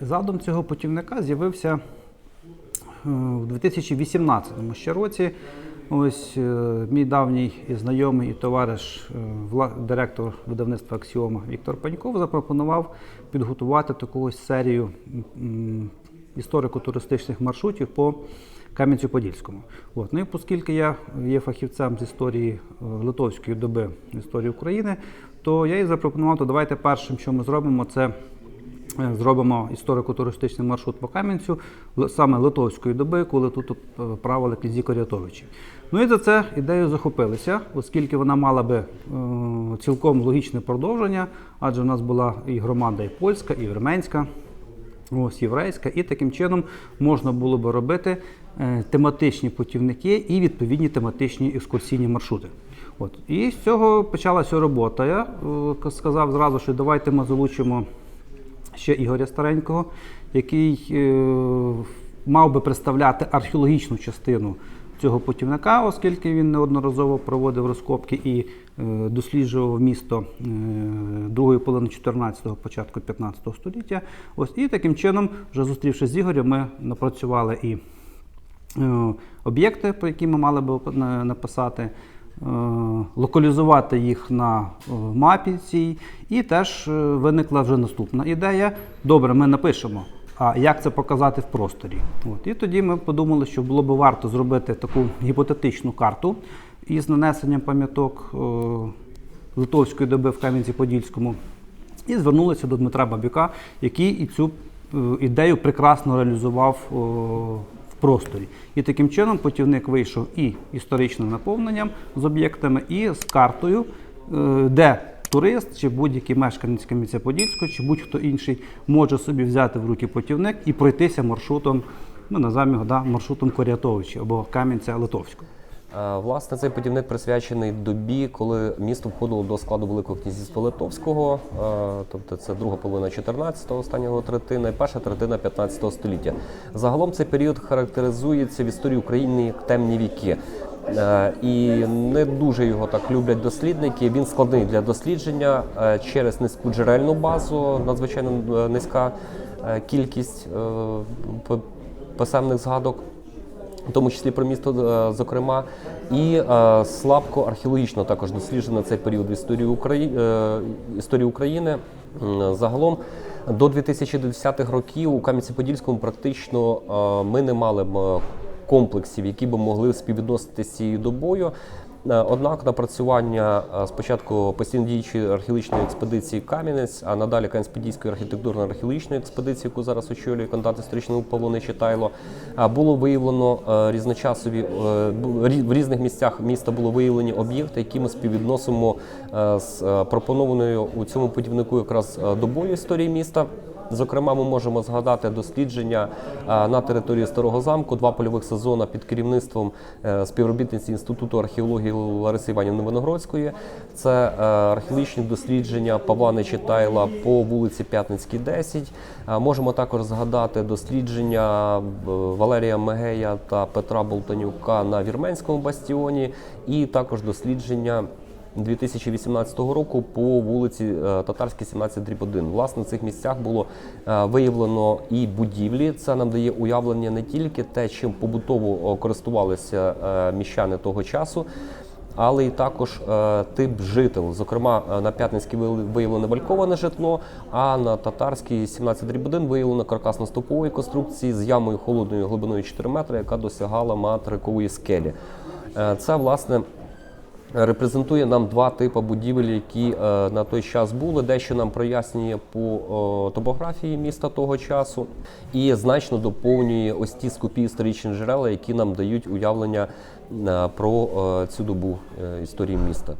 Задум цього путівника з'явився е, в 2018 ще році. Ось е, мій давній і знайомий і товариш, е, директор видавництва Аксіома Віктор Паньков запропонував підготувати таку ось серію історико-туристичних маршрутів по Кам'янцю-Подільському. От. Ну і оскільки я є фахівцем з історії Литовської доби історії України, то я і запропонував, то давайте першим, що ми зробимо, це Зробимо історико-туристичний маршрут по Кам'янцю саме литовської доби, коли тут е, правили князі Корятовичі. Ну і за це ідею захопилися, оскільки вона мала би е, цілком логічне продовження, адже в нас була і громада і польська, і вірменська, ось єврейська, і таким чином можна було би робити е, тематичні путівники і відповідні тематичні екскурсійні маршрути. От. І з цього почалася робота. Я сказав зразу, що давайте ми залучимо ще Ігоря Старенького, який е, мав би представляти археологічну частину цього путівника, оскільки він неодноразово проводив розкопки і е, досліджував місто е, другої половини 14-го, початку 15 століття. Ось і таким чином, вже зустрівшись з Ігорем, ми напрацювали і об'єкти, про які ми мали би написати, локалізувати їх на е, мапі цій, і теж е, виникла вже наступна ідея. Добре, ми напишемо. А як це показати в просторі? От. І тоді ми подумали, що було б варто зробити таку гіпотетичну карту із нанесенням пам'яток е, литовської доби в Кам'янці-Подільському. І звернулися до Дмитра Бабюка, який і цю е, ідею прекрасно реалізував просторі. І таким чином путівник вийшов і історичним наповненням з об'єктами, і з картою, е, де турист чи будь-який мешканець Кам'янця-Подільського, чи будь-хто інший може собі взяти в руки путівник і пройтися маршрутом, ну називаємо його да, маршрутом Корятовича або Кам'янця-Литовського. Е, Власне, цей путівник присвячений добі, коли місто входило до складу Великого князівства Литовського, е, тобто це друга половина 14-го, останнього третина і перша третина 15 століття. Загалом цей період характеризується в історії України як темні віки. Е, І не дуже його так люблять дослідники. Він складний для дослідження е, через низьку джерельну базу, надзвичайно е, низька е, кількість е, писемних згадок в тому числі про місто, е, зокрема, і е, слабко археологічно також досліджено цей період в історії України, е, історії України. Загалом до 2010-х років у Кам'янці-Подільському практично е, ми не мали е, комплексів, які б могли співвідносити з цією добою. Е, Однак напрацювання е, спочатку постійно діючої археологічної експедиції Кам'янець, а надалі Кам'янець-Подільської архітектурно-археологічної експедиції, яку зараз очолює кандидат історичного Павло Нечитайло, е, було виявлено різночасові в різних місцях міста було виявлені об'єкти, які ми співвідносимо з пропонованою у цьому путівнику якраз добою історії міста. Зокрема, ми можемо згадати дослідження е, на території Старого замку, два польових сезони під керівництвом е, співробітниці Інституту археології Лариси Іванівни Виногродської. Це е, археологічні дослідження Павла Нечитайла по вулиці П'ятницькій, 10. Е, Можемо також згадати дослідження Валерія Мегея та Петра Болтанюка на Вірменському бастіоні, і також дослідження 2018 року по вулиці е, Татарській, 17 дріб 1. Власне, в цих місцях було е, виявлено і будівлі. Це нам дає уявлення не тільки те, чим побутово користувалися е, міщани того часу. Але й також е, тип жител. Зокрема, на П'ятницькій виявлене вальковане житло, а на татарській 17 дріб 1 виявлено каркасно-стопової конструкції з ямою холодною глибиною 4 метри, яка досягала матрикової скелі. Е, Це власне репрезентує нам два типи будівель, які е, на той час були. Дещо нам прояснює по е, топографії міста того часу, і значно доповнює ось ті скупі історичні джерела, які нам дають уявлення е, про цю добу історії міста.